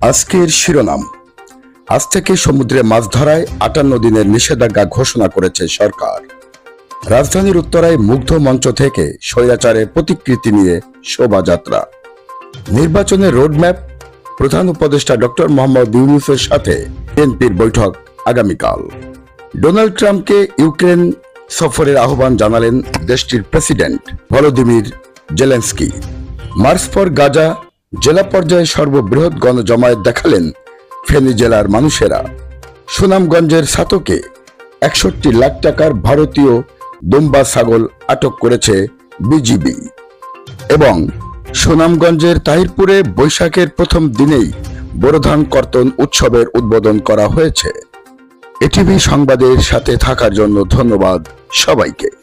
আজকের শিরোনাম, আজ থেকে সমুদ্রে মাছ ধরায় আটান্ন দিনের নিষেধাজ্ঞা ঘোষণা করেছে সরকার। রাজধানীর উত্তরায় মুগ্ধ মঞ্চ থেকে স্বৈরাচারের প্রতিকৃতি নিয়ে শোভাযাত্রা। নির্বাচনের রোডম্যাপ, প্রধান উপদেষ্টা ডক্টর মোহাম্মদ ইউনুসের সাথে বিএনপির বৈঠক আগামীকাল। ডোনাল্ড ট্রাম্পকে ইউক্রেন সফরের আহ্বান জানালেন দেশটির president Volodymyr Zelensky. March for Gaza জেলা পর্যায়ে সর্ববৃহৎ গণজমায়েত দেখালেন ফেনী জেলার মানুষেরা। সুনামগঞ্জের সাতকে একষট্টি লাখ টাকার ভারতীয় দুম্বা ছাগল আটক করেছে বিজিবি। এবং সুনামগঞ্জের তাহিরপুরে বৈশাখের প্রথম দিনেই বোরধান কর্তন উৎসবের উদ্বোধন করা হয়েছে। এটিভি সংবাদের সাথে থাকার জন্য ধন্যবাদ সবাইকে।